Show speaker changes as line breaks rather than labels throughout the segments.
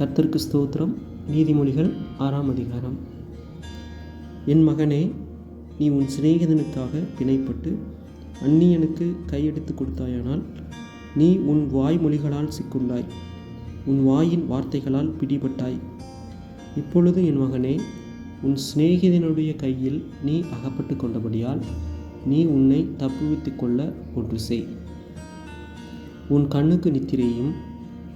கர்த்தருக்கு ஸ்தோத்திரம். நீதிமொழிகள் ஆறாம் அதிகாரம். என் மகனே நீ உன் சிநேகிதனுக்காக பிணைப்பட்டு அந்நியனுக்கு கையெடுத்து கொடுத்தாயானால் நீ உன் வாய்மொழிகளால் சிக்குண்டாய் உன் வாயின் வார்த்தைகளால் பிடிபட்டாய். இப்பொழுது என் மகனே உன் சிநேகிதனுடைய கையில் நீ அகப்பட்டு கொண்டபடியால் நீ உன்னை தப்புவித்து கொள்ள ஒன்று செய். உன் கண்ணுக்கு நித்திரையும்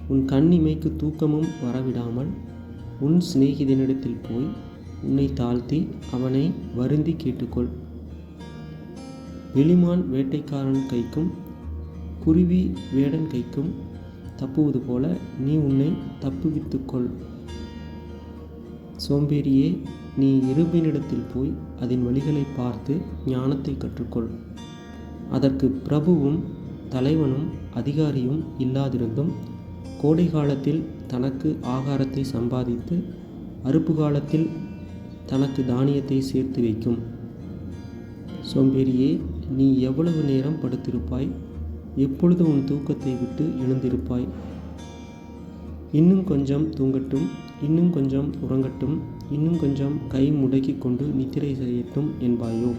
உன் கண்ணிமைக்கு தூக்கமும் வரவிடாமல் உன் சிநேகிதனிடத்தில் போய் உன்னை தாழ்த்தி அவனை வருந்தி கேட்டுக்கொள். வெளிமான் வேட்டைக்காரன் கைக்கும் குருவி வேடன் கைக்கும் தப்புவது போல நீ உன்னை தப்புவித்துக்கொள் சோம்பேறியே நீ இருபினிடத்தில் போய் அதன் வழிகளை பார்த்து ஞானத்தை கற்றுக்கொள். அதற்கு பிரபுவும் தலைவனும் அதிகாரியும் இல்லாதிருந்தும் கோடை காலத்தில் தனக்கு ஆகாரத்தை சம்பாதித்து அறுப்பு காலத்தில் தனக்கு தானியத்தை சேர்த்து வைக்கும். சோம்பேறியே நீ எவ்வளவு நேரம் படுத்திருப்பாய்? எப்பொழுது உன் தூக்கத்தை விட்டு எழுந்திருப்பாய்? இன்னும் கொஞ்சம் தூங்கட்டும் இன்னும் கொஞ்சம் உறங்கட்டும் இன்னும் கொஞ்சம் கை முடக்கி கொண்டு நித்திரை செய்யட்டும் என்பாயோ?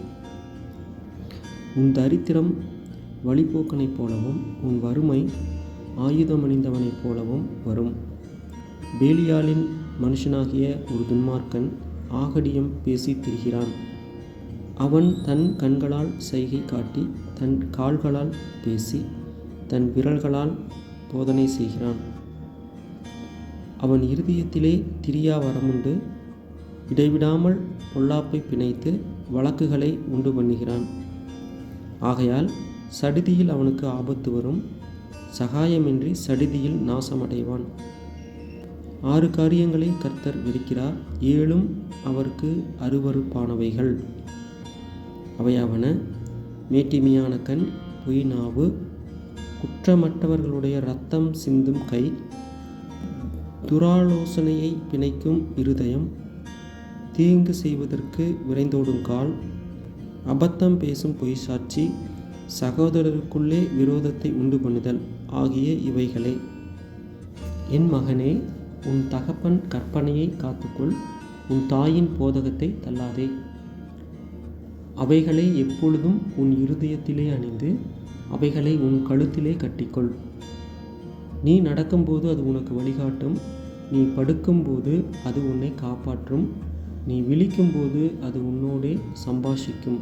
உன் தரித்திரம் வழிபோக்கனைப் போலவும் உன் வறுமை ஆயுதமணிந்தவனைப் போலவும் வரும். பேலியாலின் மனுஷனாகிய ஒரு துன்மார்க்கன் ஆகடியம் பேசி திரிகிறான். அவன் தன் கண்களால் செய்கை காட்டி தன் கால்களால் பேசி தன் விரல்களால் போதனை செய்கிறான். அவன் இருதயத்திலே திரியா வரமுண்டு இடைவிடாமல் பொல்லாப்பை பிணைத்து வழக்குகளை உண்டு பண்ணுகிறான். ஆகையால் சடிதியில் அவனுக்கு ஆபத்து வரும். சகாயமின்றி சடிதியில் நாசமடைவான். ஆறு காரியங்களை கர்த்தர் விரிக்கிறார் ஏழும் அவருக்கு அருவறுப்பானவைகள் அவையாவன மேட்டிமையான கண் பொய் நாவு குற்றமற்றவர்களுடைய ரத்தம் சிந்தும் கை துராலோசனையை பிணைக்கும் இருதயம் தீங்கு செய்வதற்கு விரைந்தோடும் கால் அபத்தம் பேசும் பொய் சாட்சி சகோதரருக்குள்ளே விரோதத்தை உண்டு பண்ணுதல் ஆகிய இவைகளே. என் மகனே உன் தகப்பன் கற்பனையை காத்துக்கொள் உன் தாயின் போதகத்தை தள்ளாதே. அவைகளை எப்பொழுதும் உன் இருதயத்திலே அணிந்து அவைகளை உன் கழுத்திலே கட்டிக்கொள். நீ நடக்கும்போது அது உனக்கு வழிகாட்டும் நீ படுக்கும்போது அது உன்னை காப்பாற்றும் நீ விழிக்கும்போது அது உன்னோடே சம்பாஷிக்கும்.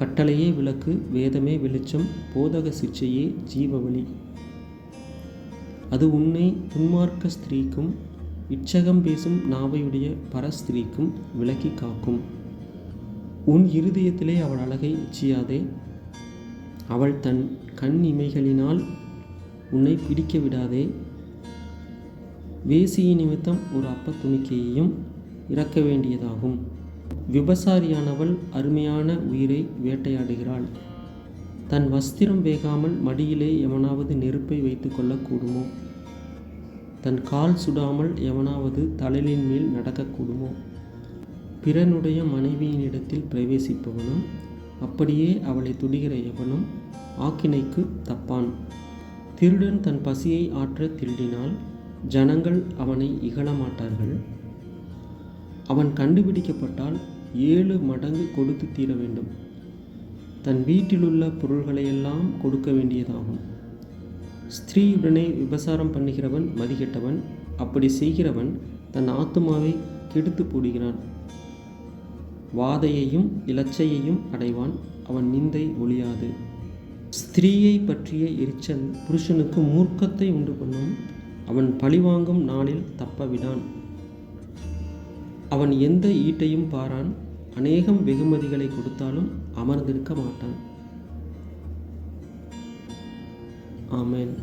கட்டளையே விளக்கு வேதமே வெளிச்சம் போதக சிச்சையே ஜீவவழி. அது உன்னை துன்மார்க்க ஸ்திரீக்கும் இச்சகம் பேசும் நாவையுடைய பரஸ்திரீக்கும் விலக்கி காக்கும். உன் இருதயத்திலே அவள் அழகை இச்சியாதே. அவள் தன் கண் இமைகளினால் உன்னை பிடிக்க விடாதே. வேசிய நிமித்தம் ஒரு அப்ப துணிக்கையையும் இறக்க வேண்டியதாகும். விபசாரியானவள் அருமையான உயிரை வேட்டையாடுகிறாள். தன் வஸ்திரம் வேகாமல் மடியிலே எவனாவது நெருப்பை வைத்து கொள்ளக்கூடுமோ தன் கால் சுடாமல் எவனாவது தழலின் மேல் நடக்கக்கூடுமோ பிறனுடைய மனைவியினிடத்தில் பிரவேசிப்பவனும் அப்படியே அவளை துடிகிற எவனும் ஆக்கினைக்கு தப்பான். திருடன் தன் பசியை ஆற்ற திருடினால் ஜனங்கள் அவனை இகழமாட்டார்கள் அவன் கண்டுபிடிக்கப்பட்டால் ஏழு மடங்கு கொடுத்து தீர வேண்டும். தன் வீட்டிலுள்ள பொருள்களையெல்லாம் கொடுக்க வேண்டியதாகும். ஸ்திரீயுடனே விபசாரம் பண்ணுகிறவன் மதிக்கெட்டவன் அப்படி செய்கிறவன் தன் ஆத்துமாவை கெடுத்து போடுகிறான். வாதையையும் இலச்சையையும் அடைவான் அவன் நிந்தை ஒழியாது. ஸ்திரீயை பற்றிய எரிச்சல் புருஷனுக்கு மூர்க்கத்தை உண்டு பண்ணும். அவன் பழிவாங்கும் நாளில் தப்பவிடான் அவன் எந்த ஈட்டையும் பாரான் அநேகம் வெகுமதிகளை கொடுத்தாலும் அமர்ந்திருக்க மாட்டான். ஆமேன்.